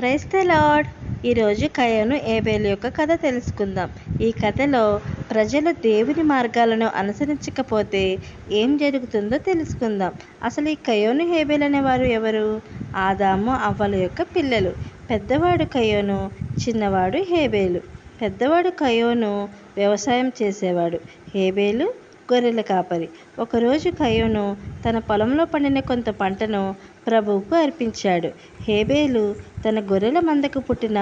Price lord. ఈరోజు కయోను ఏబేలు యొక్క కథ తెలుసుకుందాం. ఈ కథలో ప్రజలు దేవుని మార్గాలను అనుసరించకపోతే ఏం జరుగుతుందో తెలుసుకుందాం. అసలు ఈ కయోను హేబేలు అనేవారు ఎవరు? ఆదాము అవ్వల యొక్క పిల్లలు. పెద్దవాడు కయోను చిన్నవాడు హేబేలు. పెద్దవాడు కయోను వ్యవసాయం చేసేవాడు. హేబేలు గొర్రెల కాపరి. ఒకరోజు కయోను తన పొలంలో పండిన కొంత పంటను ప్రభువుకు అర్పించాడు. హేబేలు తన గొర్రెల మందకు పుట్టిన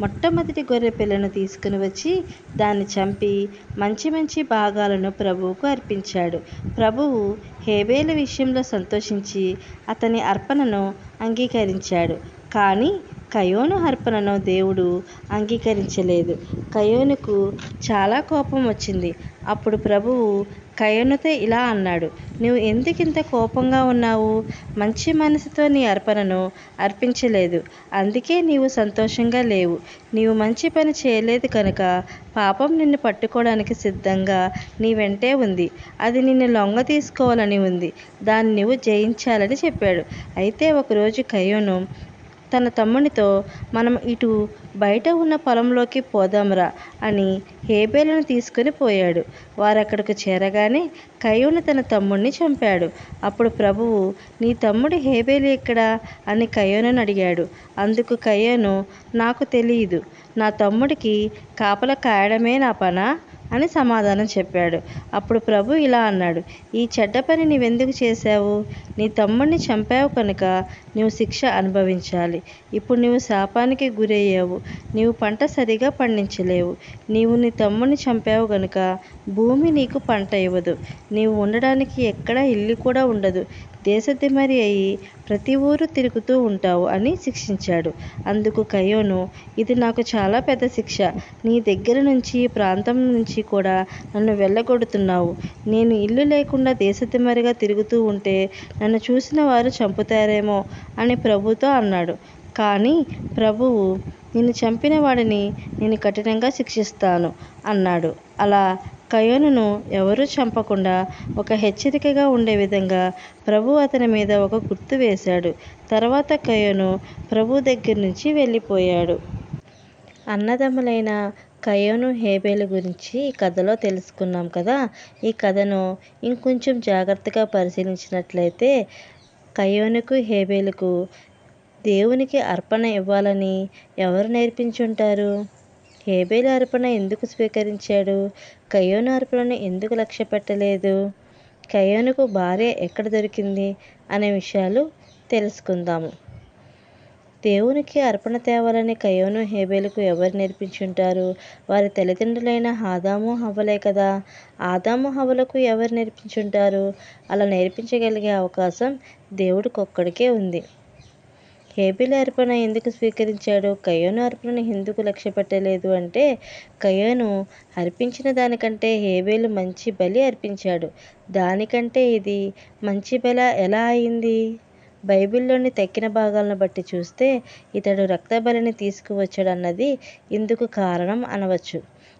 మొట్టమొదటి గొర్రె పిల్లను తీసుకుని వచ్చి దాన్ని చంపి మంచి మంచి భాగాలను ప్రభువుకు అర్పించాడు. ప్రభువు హేబేలు విషయంలో సంతోషించి అతని అర్పణను అంగీకరించాడు. కానీ కయోను అర్పణను దేవుడు అంగీకరించలేదు. కయోనుకు చాలా కోపం వచ్చింది. అప్పుడు ప్రభువు కయనుతో ఇలా అన్నాడు నువ్వు ఎందుకు ఇంత కోపంగా ఉన్నావు? మంచి మనసుతో నీ అర్పణను అర్పించలేదు. అందుకే నీవు సంతోషంగా లేవు. నీవు మంచి పని చేయలేదు కనుక పాపం నిన్ను పట్టుకోవడానికి సిద్ధంగా నీ వెంటే ఉంది. అది నిన్ను లొంగ తీసుకోవాలని ఉంది. దాన్ని నువ్వు జయించాలని చెప్పాడు. అయితే ఒకరోజు కయోను తన తమ్మునితో మనం ఇటు బయట ఉన్న పొలంలోకి పోదాంరా అని హేబేలను తీసుకుని పోయాడు. వారు అక్కడికి చేరగానే కయోను తన తమ్ముడిని చంపాడు. అప్పుడు ప్రభువు నీ తమ్ముడు హేబేలు ఎక్కడా? అని కయోనుని అడిగాడు. అందుకు కయోను నాకు తెలియదు నా తమ్ముడికి కాపల కాయడమే నా పనా? అని సమాధానం చెప్పాడు. అప్పుడు ప్రభు ఇలా అన్నాడు ఈ చెడ్డ పని నీవెందుకు చేశావు? నీ తమ్ముడిని చంపావు కనుక నీవు శిక్ష అనుభవించాలి. ఇప్పుడు నీవు శాపానికి గురయ్యావు నీవు పంట సరిగా పండించలేవు. నీవు నీ తమ్ముడిని చంపావు కనుక భూమి నీకు పంట ఇవ్వదు. నీవు ఉండడానికి ఎక్కడ ఇల్లు కూడా ఉండదు. దేశదిమరి అయి ప్రతి ఊరు తిరుగుతూ ఉంటావు అని శిక్షించాడు. అందుకు కయోను ఇది నాకు చాలా పెద్ద శిక్ష. నీ దగ్గర నుంచి ప్రాంతం నుంచి కూడా నన్ను వెళ్ళగొడుతున్నావు. నేను ఇల్లు లేకుండా దేశదిమరిగా తిరుగుతూ ఉంటే నన్ను చూసిన వారు చంపుతారేమో అని ప్రభుతో అన్నాడు. కానీ ప్రభువు నిన్ను చంపిన వాడిని నేను కఠినంగా శిక్షిస్తాను అన్నాడు. అలా కయోనును ఎవరూ చంపకుండా ఒక హెచ్చరికగా ఉండే విధంగా ప్రభు అతని మీద ఒక గుర్తు వేశాడు. తర్వాత కయోను ప్రభు దగ్గర నుంచి వెళ్ళిపోయాడు. అన్నదమ్ములైన కయోను హేబేలు గురించి ఈ కథలో తెలుసుకున్నాం కదా. ఈ కథను ఇంకొంచెం జాగ్రత్తగా పరిశీలించినట్లయితే కయోనుకు హేబేలుకు దేవునికి అర్పణ ఇవ్వాలని ఎవరు నేర్పించుంటారు? హేబేలు అర్పణ ఎందుకు స్వీకరించాడు? కయోను అర్పణను ఎందుకు లక్ష్య పెట్టలేదు? కయోనుకు భార్య ఎక్కడ దొరికింది? అనే విషయాలు తెలుసుకుందాము. దేవునికి అర్పణ తేవాలని కయోను హేబేలకు ఎవరు నేర్పించుంటారు? వారి తల్లిదండ్రులైన ఆదాము హవ్వలే కదా. ఆదాము హవ్వలకు ఎవరు నేర్పించుంటారు? అలా నేర్పించగలిగే అవకాశం దేవుడికొక్కడికే ఉంది. హేబిల్ అర్పణ ఎందుకు స్వీకరించాడు? కయోను అర్పణను ఎందుకు లక్ష్య పెట్టలేదు అంటే కయోను అర్పించిన దానికంటే హేబేలు మంచి బలి అర్పించాడు. దానికంటే ఇది మంచి బల ఎలా అయింది? బైబిల్లోని తక్కిన భాగాలను బట్టి చూస్తే ఇతడు రక్త బలిని తీసుకువచ్చాడన్నది ఇందుకు కారణం అనవచ్చు.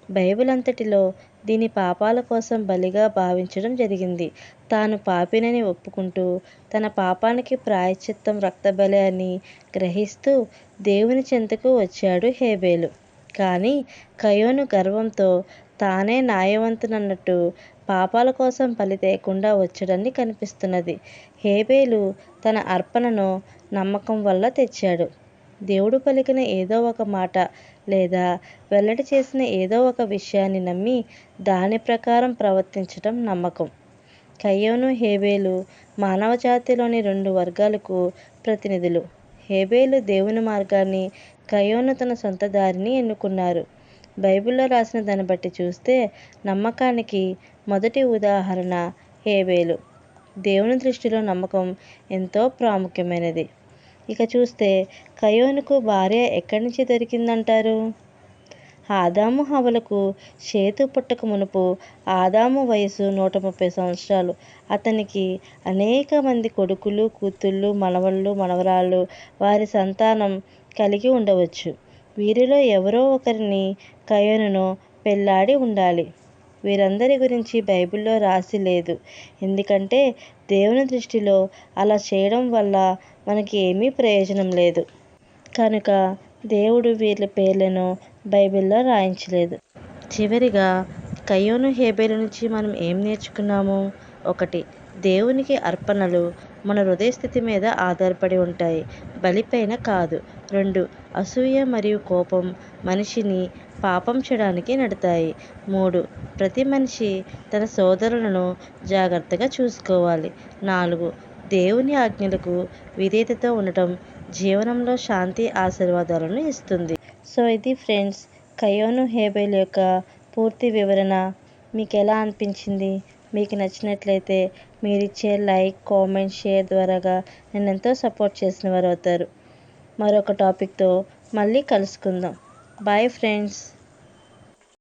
బైబిల్ అంతటిలో దీని పాపాల కోసం బలిగా భావించడం జరిగింది. తాను పాపినని ఒప్పుకుంటూ తన పాపానికి ప్రాయశ్చిత్తం రక్తబలి అని గ్రహిస్తూ దేవుని చెంతకు వచ్చాడు హేబేలు. కానీ కయోను గర్వంతో తానే న్యాయవంతునన్నట్టు పాపాల కోసం బలి తేకుండా వచ్చాడని కనిపిస్తున్నది. హేబేలు తన అర్పణను నమ్మకం వల్ల తెచ్చాడు. దేవుడు పలికిన ఏదో ఒక మాట లేదా వెల్లడి చేసిన ఏదో ఒక విషయాన్ని నమ్మి దాని ప్రకారం ప్రవర్తించడం నమ్మకం. కయ్యోను హేబేలు మానవ జాతిలోని రెండు వర్గాలకు ప్రతినిధులు. హేబేలు దేవుని మార్గాన్ని కయోను తన సొంత దారిని ఎన్నుకున్నారు. బైబిల్లో రాసిన దాన్ని బట్టి చూస్తే నమ్మకానికి మొదటి ఉదాహరణ హేబేలు. దేవుని దృష్టిలో నమ్మకం ఎంతో ప్రాముఖ్యమైనది. ఇక చూస్తే కయోనుకు భార్య ఎక్కడి నుంచి దొరికిందంటారు? ఆదాము హవలకు చేతు పుట్టక మునుపు ఆదాము వయసు నూట ముప్పై సంవత్సరాలు. అతనికి అనేక మంది కొడుకులు కూతుళ్ళు మనవళ్ళు మనవరాళ్ళు వారి సంతానం కలిగి ఉండవచ్చు. వీరిలో ఎవరో ఒకరిని కయోనును పెళ్ళాడి ఉండాలి. వీరందరి గురించి బైబిల్లో రాసి లేదు. ఎందుకంటే దేవుని దృష్టిలో అలా చేయడం వల్ల మనకి ఏమీ ప్రయోజనం లేదు. కనుక దేవుడు వీళ్ళ పేర్లను బైబిల్లో రాయించలేదు. చివరిగా కయోను హేబేలు నుంచి మనం ఏం నేర్చుకున్నాము? ఒకటి దేవునికి అర్పణలు మన హృదయ స్థితి మీద ఆధారపడి ఉంటాయి బలిపైన కాదు. రెండు అసూయ మరియు కోపం మనిషిని పాపం చేయడానికి నడతాయి. మూడు. ప్రతి మనిషి తన సోదరులను జాగ్రత్తగా చూసుకోవాలి. నాలుగు. దేవుని ఆజ్ఞలకు విధేయతతో ఉండటం జీవనంలో శాంతి ఆశీర్వాదాలను ఇస్తుంది. సో ఇది ఫ్రెండ్స్ కయోను హేబెల్ యొక్క పూర్తి వివరణ. మీకు ఎలా అనిపించింది? మీకు నచ్చినట్లయితే మీరు ఇచ్చే లైక్ కామెంట్ షేర్ ద్వారాగా నేను ఎంతో సపోర్ట్ చేసిన వారు అవుతారు. మరొక టాపిక్తో మళ్ళీ కలుసుకుందాం. Bye friends